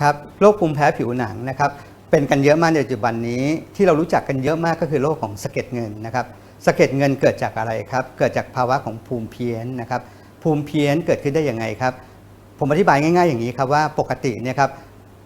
ครับโรคภูมิแพ้ผิวหนังนะครับเป็นกันเยอะมากในปัจจุบันนี้ที่เรารู้จักกันเยอะมากก็คือโรคของสะเก็ดเงินนะครับสะเก็ดเงินเกิดจากอะไรครับ เกิดจากภาวะของภูมิเพี้ยนนะครับภูมิเพี้ยนเกิดขึ้นได้ยังไงครับ ผมอธิบายง่าย ๆ อย่างนี้ครับว่าปกติเนี่ยครับ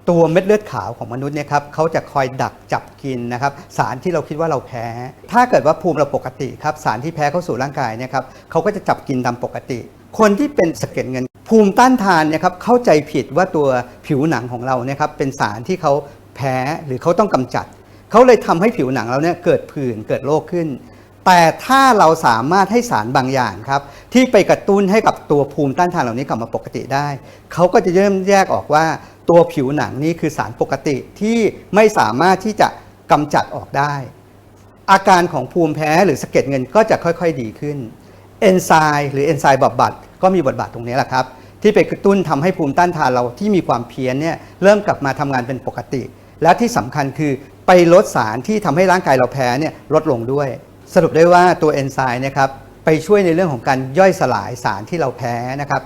ตัวเม็ดเลือดขาวของมนุษย์เนี่ยครับเขาจะคอยดักจับกินนะครับสารที่เราคิดว่าเราแพ้ ถ้าเกิดว่าภูมิเราปกติครับสารที่แพ้เข้าสู่ร่างกายเนี่ยครับเขาก็จะจับกินตามปกติ คนที่เป็นสะเก็ดเงิน ภูมิต้านทานเนี่ยครับเข้าใจผิดว่าตัวผิวหนังของเราเนี่ยครับเป็นสารที่เขาแพ้หรือเขาต้องกำจัด เขาเลยทำให้ผิวหนังเราเนี่ยเกิดผื่นเกิดโรคขึ้น แต่ถ้าเราสามารถให้สารบางอย่างครับที่ไปกระตุ้นให้กับตัวภูมิต้านทานเหล่านี้กลับมาปกติได้ เขาก็จะเริ่มแยกออกว่าตัวผิวหนังนี่คือสารปกติที่ไม่สามารถที่จะกำจัดออกได้ อาการของภูมิแพ้หรือสะเก็ดเงินก็จะค่อยๆดีขึ้นเอนไซม์หรือเอนไซม์บำบัดก็มีบทบาทตรงนี้แหละครับ ที่ไปกระตุ้นทำให้ภูมิต้านทานเราที่มีความเพี้ยนเนี่ยเริ่มกลับมาทำงานเป็นปกติ และที่สำคัญคือไปลดสารที่ทำให้ร่างกายเราแพ้เนี่ยลดลงด้วย สรุปได้ว่าตัวเอนไซม์นะครับไปช่วยในเรื่องของการย่อยสลายสารที่เราแพ้นะครับ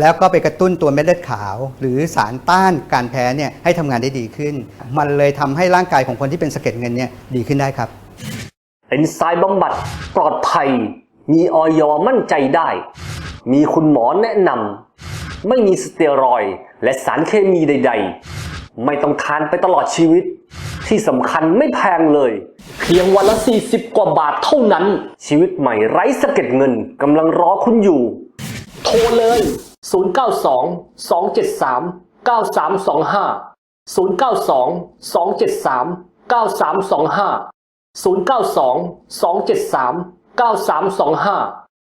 แล้วก็ไปกระตุ้นตัวเม็ดเลือดขาว หรือสารต้านการแพ้เนี่ยให้ทำงานได้ดีขึ้น มันเลยทำให้ร่างกายของคนที่เป็นสะเก็ดเงินเนี่ยดีขึ้นได้ครับเอนไซม์บำบัดปลอดภัย มีออยมั่นใจได้ มีคุณหมอแนะนำ ไม่มีสเตียรอยและสารเคมีใด ๆ ไม่ต้องทานไปตลอดชีวิต ที่สำคัญไม่แพงเลย เพียงวันละ 40 กว่าบาทเท่านั้น ชีวิตใหม่ไร้สะเก็ดเงินกำลังรอคุณอยู่ โทรเลย 092 273 9325 092 273 9325 092 273 9325